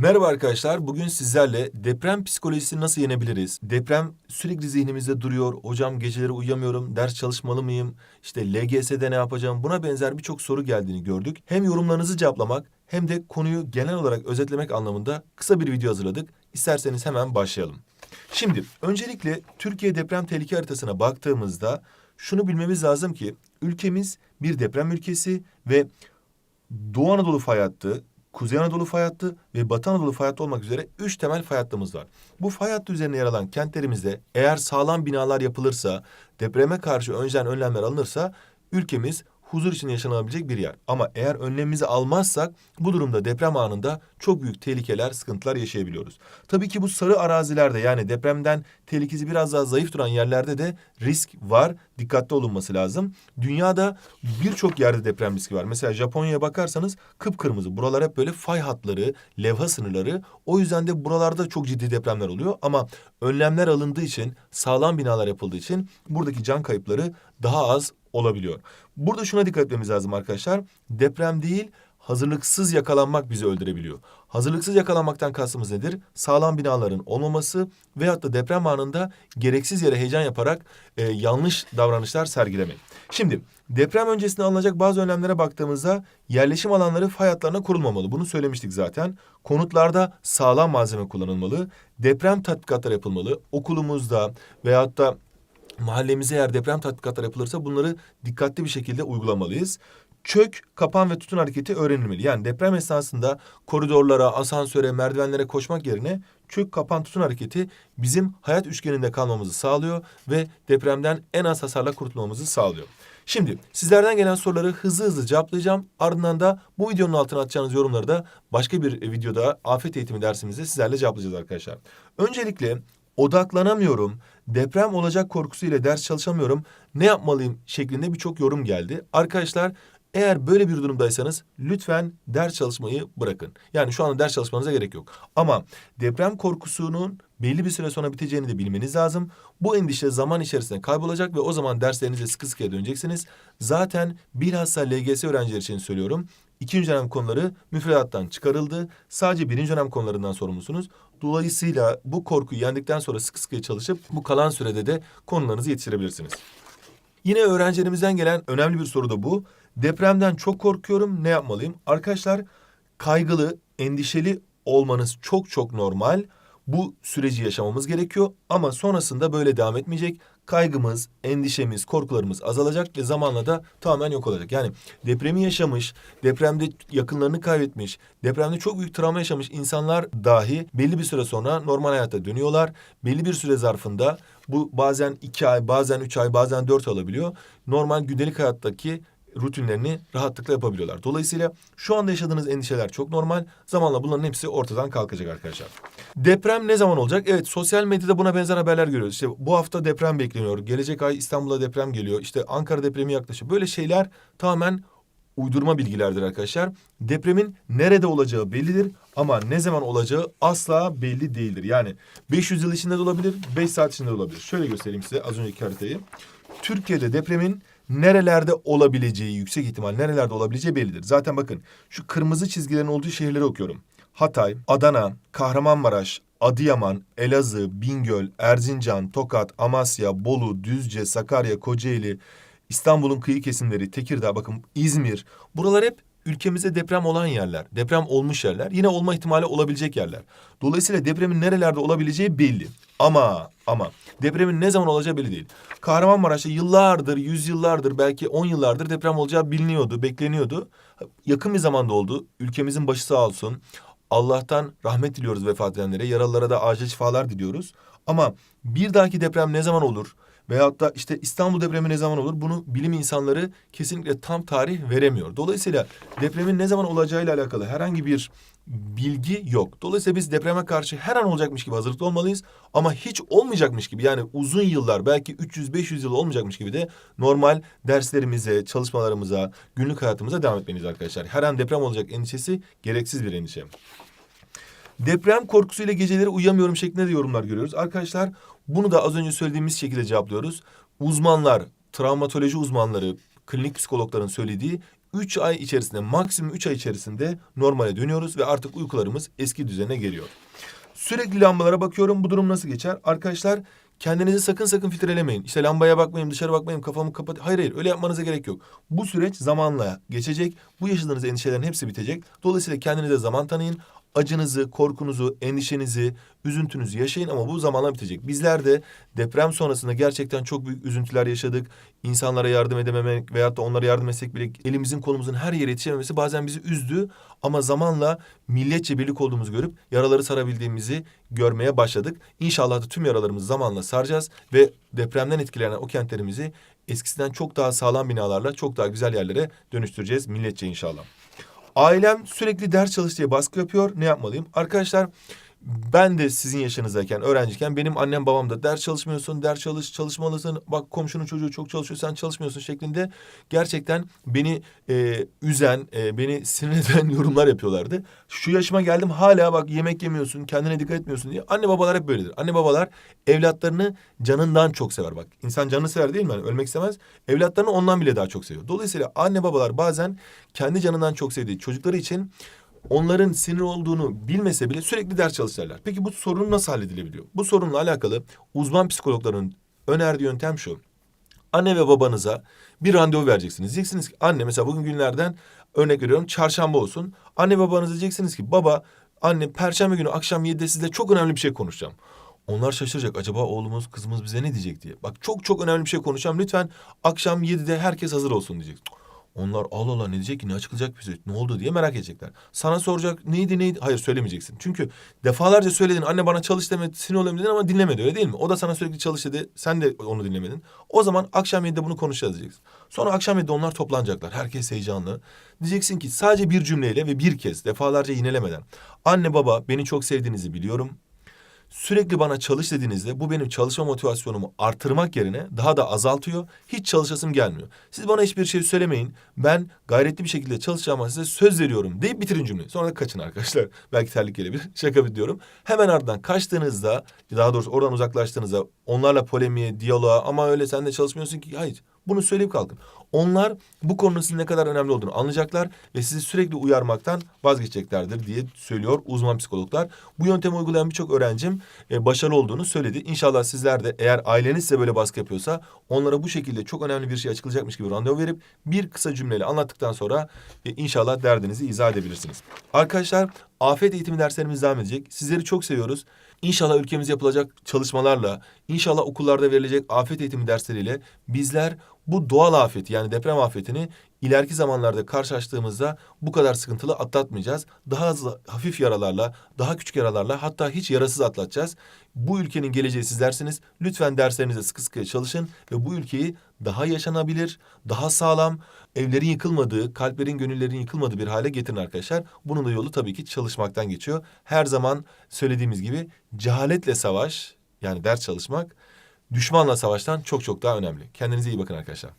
Merhaba arkadaşlar. Bugün sizlerle deprem psikolojisini nasıl yenebiliriz? Deprem sürekli zihnimizde duruyor. Hocam geceleri uyuyamıyorum. Ders çalışmalı mıyım? İşte LGS'de ne yapacağım? Buna benzer birçok soru geldiğini gördük. Hem yorumlarınızı cevaplamak hem de konuyu genel olarak özetlemek anlamında kısa bir video hazırladık. İsterseniz hemen başlayalım. Şimdi öncelikle Türkiye deprem tehlike haritasına baktığımızda şunu bilmemiz lazım ki ülkemiz bir deprem ülkesi ve Doğu Anadolu fay hattı, Kuzey Anadolu fay hattı ve Batı Anadolu fay hattı olmak üzere üç temel fay hattımız var. Bu fay hattı üzerine yer alan kentlerimizde eğer sağlam binalar yapılırsa, depreme karşı önceden önlemler alınırsa ülkemiz huzur için yaşanabilecek bir yer. Ama eğer önlemimizi almazsak bu durumda deprem anında çok büyük tehlikeler, sıkıntılar yaşayabiliyoruz. Tabii ki bu sarı arazilerde yani depremden tehlikesi biraz daha zayıf duran yerlerde de risk var. Dikkatli olunması lazım. Dünyada birçok yerde deprem riski var. Mesela Japonya'ya bakarsanız kıpkırmızı. Buralar hep böyle fay hatları, levha sınırları. O yüzden de buralarda çok ciddi depremler oluyor. Ama önlemler alındığı için, sağlam binalar yapıldığı için buradaki can kayıpları daha az olabiliyor. Burada şuna dikkat etmemiz lazım arkadaşlar. Deprem değil, hazırlıksız yakalanmak bizi öldürebiliyor. Hazırlıksız yakalanmaktan kastımız nedir? Sağlam binaların olmaması veyahut da deprem anında gereksiz yere heyecan yaparak e, yanlış davranışlar sergilemek. Şimdi deprem öncesinde alınacak bazı önlemlere baktığımızda yerleşim alanları fay hatlarına kurulmamalı. Bunu söylemiştik zaten. Konutlarda sağlam malzeme kullanılmalı. Deprem tatbikatları yapılmalı. Okulumuzda veyahut da mahallemize eğer deprem tatbikatları yapılırsa bunları dikkatli bir şekilde uygulamalıyız. Çök, kapan ve tutun hareketi öğrenilmeli. Yani deprem esnasında koridorlara, asansöre, merdivenlere koşmak yerine çök, kapan, tutun hareketi bizim hayat üçgeninde kalmamızı sağlıyor ve depremden en az hasarla kurtulmamızı sağlıyor. Şimdi sizlerden gelen soruları hızlı hızlı cevaplayacağım. Ardından da bu videonun altına atacağınız yorumları da başka bir videoda afet eğitimi dersimizde sizlerle cevaplayacağız arkadaşlar. Öncelikle odaklanamıyorum, deprem olacak korkusuyla ders çalışamıyorum, ne yapmalıyım şeklinde birçok yorum geldi. Arkadaşlar eğer böyle bir durumdaysanız lütfen ders çalışmayı bırakın. Yani şu anda ders çalışmanıza gerek yok. Ama deprem korkusunun belli bir süre sonra biteceğini de bilmeniz lazım. Bu endişe zaman içerisinde kaybolacak ve o zaman derslerinize sıkı sıkıya döneceksiniz. Zaten bilhassa LGS öğrencileri için söylüyorum. İkinci dönem konuları müfredattan çıkarıldı. Sadece birinci dönem konularından sorumlusunuz. Dolayısıyla bu korkuyu yendikten sonra sıkı sıkıya çalışıp bu kalan sürede de konularınızı yetiştirebilirsiniz. Yine öğrencilerimizden gelen önemli bir soru da bu. Depremden çok korkuyorum, ne yapmalıyım? Arkadaşlar kaygılı, endişeli olmanız çok çok normal. Bu süreci yaşamamız gerekiyor ama sonrasında böyle devam etmeyecek. Kaygımız, endişemiz, korkularımız azalacak ve zamanla da tamamen yok olacak. Yani depremi yaşamış, depremde yakınlarını kaybetmiş, depremde çok büyük travma yaşamış insanlar dahi belli bir süre sonra normal hayata dönüyorlar. Belli bir süre zarfında bu bazen iki ay, bazen üç ay, bazen dört olabiliyor. Normal gündelik hayattaki rutinlerini rahatlıkla yapabiliyorlar. Dolayısıyla şu anda yaşadığınız endişeler çok normal. Zamanla bunların hepsi ortadan kalkacak arkadaşlar. Deprem ne zaman olacak? Evet sosyal medyada buna benzer haberler görüyoruz. İşte bu hafta deprem bekleniyor. Gelecek ay İstanbul'a deprem geliyor. İşte Ankara depremi yaklaşıyor. Böyle şeyler tamamen uydurma bilgilerdir arkadaşlar. Depremin nerede olacağı bellidir ama ne zaman olacağı asla belli değildir. Yani 500 yıl içinde de olabilir, 5 saat içinde de olabilir. Şöyle göstereyim size az önceki haritayı. Türkiye'de depremin nerelerde olabileceği, yüksek ihtimal nerelerde olabileceği bellidir. Zaten bakın şu kırmızı çizgilerin olduğu şehirleri okuyorum. Hatay, Adana, Kahramanmaraş, Adıyaman, Elazığ, Bingöl, Erzincan, Tokat, Amasya, Bolu, Düzce, Sakarya, Kocaeli, İstanbul'un kıyı kesimleri, Tekirdağ, bakın İzmir. Buralar hep ülkemizde deprem olan yerler, deprem olmuş yerler, yine olma ihtimali olabilecek yerler. Dolayısıyla depremin nerelerde olabileceği belli. Ama ama depremin ne zaman olacağı belli değil. Kahramanmaraş'ta yıllardır, yüzyıllardır, belki on yıllardır deprem olacağı biliniyordu, bekleniyordu. Yakın bir zamanda oldu. Ülkemizin başı sağ olsun. Allah'tan rahmet diliyoruz vefat edenlere. Yaralılara da acil şifalar diliyoruz. Ama bir dahaki deprem ne zaman olur? Veyahut da işte İstanbul depremi ne zaman olur? Bunu bilim insanları kesinlikle tam tarih veremiyor. Dolayısıyla depremin ne zaman olacağıyla alakalı herhangi bir bilgi yok. Dolayısıyla biz depreme karşı her an olacakmış gibi hazırlıklı olmalıyız. Ama hiç olmayacakmış gibi yani uzun yıllar belki 300-500 yıl olmayacakmış gibi de normal derslerimize, çalışmalarımıza, günlük hayatımıza devam etmeliyiz arkadaşlar. Her an deprem olacak endişesi gereksiz bir endişe. Deprem korkusuyla geceleri uyuyamıyorum şeklinde de yorumlar görüyoruz. Arkadaşlar bunu da az önce söylediğimiz şekilde cevaplıyoruz. Uzmanlar, travmatoloji uzmanları, klinik psikologların söylediği 3 ay içerisinde maksimum 3 ay içerisinde normale dönüyoruz ve artık uykularımız eski düzene geliyor. Sürekli lambalara bakıyorum. Bu durum nasıl geçer? Arkadaşlar kendinizi sakın sakın filtrelemeyin. İşte lambaya bakmayın, dışarı bakmayın, kafamı kapat. Hayır hayır öyle yapmanıza gerek yok. Bu süreç zamanla geçecek. Bu yaşadığınız endişelerin hepsi bitecek. Dolayısıyla kendinize zaman tanıyın. Acınızı, korkunuzu, endişenizi, üzüntünüzü yaşayın ama bu zamanla bitecek. Bizler de deprem sonrasında gerçekten çok büyük üzüntüler yaşadık. İnsanlara yardım edememek veyahut da onlara yardım etsek bile elimizin kolumuzun her yere yetişememesi bazen bizi üzdü. Ama zamanla milletçe birlik olduğumuzu görüp yaraları sarabildiğimizi görmeye başladık. İnşallah da tüm yaralarımızı zamanla saracağız ve depremden etkilenen o kentlerimizi eskisinden çok daha sağlam binalarla çok daha güzel yerlere dönüştüreceğiz milletçe inşallah. Ailem sürekli ders çalış diye baskı yapıyor. Ne yapmalıyım? Arkadaşlar ben de sizin yaşınızdayken, öğrenciyken benim annem babam da ders çalışmıyorsun, ders çalış, çalışmalısın. Bak komşunun çocuğu çok çalışıyor, sen çalışmıyorsun şeklinde gerçekten beni e, üzen, e, beni sinir eden yorumlar yapıyorlardı. Şu yaşıma geldim hala bak yemek yemiyorsun, kendine dikkat etmiyorsun diye. Anne babalar hep böyledir. Anne babalar evlatlarını canından çok sever bak. İnsan canını sever değil mi? Yani ölmek istemez. Evlatlarını ondan bile daha çok seviyor. Dolayısıyla anne babalar bazen kendi canından çok sevdiği çocukları için onların sinir olduğunu bilmese bile sürekli ders çalışırlar. Peki bu sorun nasıl halledilebiliyor? Bu sorunla alakalı uzman psikologların önerdiği yöntem şu. Anne ve babanıza bir randevu vereceksiniz. Diyeceksiniz ki anne mesela bugün günlerden örnek veriyorum çarşamba olsun. Anne babanıza diyeceksiniz ki baba anne perşembe günü akşam 7'de sizle çok önemli bir şey konuşacağım. Onlar şaşıracak. Acaba oğlumuz, kızımız bize ne diyecek diye. Bak çok çok önemli bir şey konuşacağım. Lütfen akşam 7'de herkes hazır olsun diyecek. Onlar Allah Allah ne diyecek ki ne açıklayacak bize ne oldu diye merak edecekler. Sana soracak neydi neydi hayır söylemeyeceksin. Çünkü defalarca söyledin anne bana çalış demedi sinir olayım dedin ama dinlemedi öyle değil mi? O da sana sürekli çalış dedi sen de onu dinlemedin. O zaman akşam 7'de bunu konuşacağız diyeceksin. Sonra akşam 7'de onlar toplanacaklar herkes heyecanlı. Diyeceksin ki sadece bir cümleyle ve bir kez defalarca yinelemeden. Anne baba beni çok sevdiğinizi biliyorum. Sürekli bana çalış dediğinizde bu benim çalışma motivasyonumu artırmak yerine daha da azaltıyor. Hiç çalışasım gelmiyor. Siz bana hiçbir şey söylemeyin. Ben gayretli bir şekilde çalışacağıma size söz veriyorum deyip bitirin cümleyi. Sonra da kaçın arkadaşlar. Belki terlik gelebilir. Şaka diyorum. Hemen ardından kaçtığınızda daha doğrusu oradan uzaklaştığınızda onlarla polemiğe, diyaloğa ama öyle sen de çalışmıyorsun ki. Hayır. Bunu söyleyip kalkın. Onlar bu konunun sizin ne kadar önemli olduğunu anlayacaklar ve sizi sürekli uyarmaktan vazgeçeceklerdir diye söylüyor uzman psikologlar. Bu yöntemi uygulayan birçok öğrencim e, başarılı olduğunu söyledi. İnşallah sizler de eğer aileniz size böyle baskı yapıyorsa onlara bu şekilde çok önemli bir şey açıklayacakmış gibi randevu verip bir kısa cümleyle anlattıktan sonra e, inşallah derdinizi izah edebilirsiniz. Arkadaşlar afet eğitimi derslerimiz devam edecek. Sizleri çok seviyoruz. İnşallah ülkemizde yapılacak çalışmalarla, inşallah okullarda verilecek afet eğitimi dersleriyle bizler bu doğal afeti yani deprem afetini ileriki zamanlarda karşılaştığımızda bu kadar sıkıntılı atlatmayacağız. Daha az hafif yaralarla, daha küçük yaralarla hatta hiç yarasız atlatacağız. Bu ülkenin geleceği sizlersiniz. Lütfen derslerinize sıkı sıkı çalışın ve bu ülkeyi daha yaşanabilir, daha sağlam, evlerin yıkılmadığı, kalplerin, gönüllerin yıkılmadığı bir hale getirin arkadaşlar. Bunun da yolu tabii ki çalışmaktan geçiyor. Her zaman söylediğimiz gibi cehaletle savaş yani ders çalışmak düşmanla savaştan çok çok daha önemli. Kendinize iyi bakın arkadaşlar.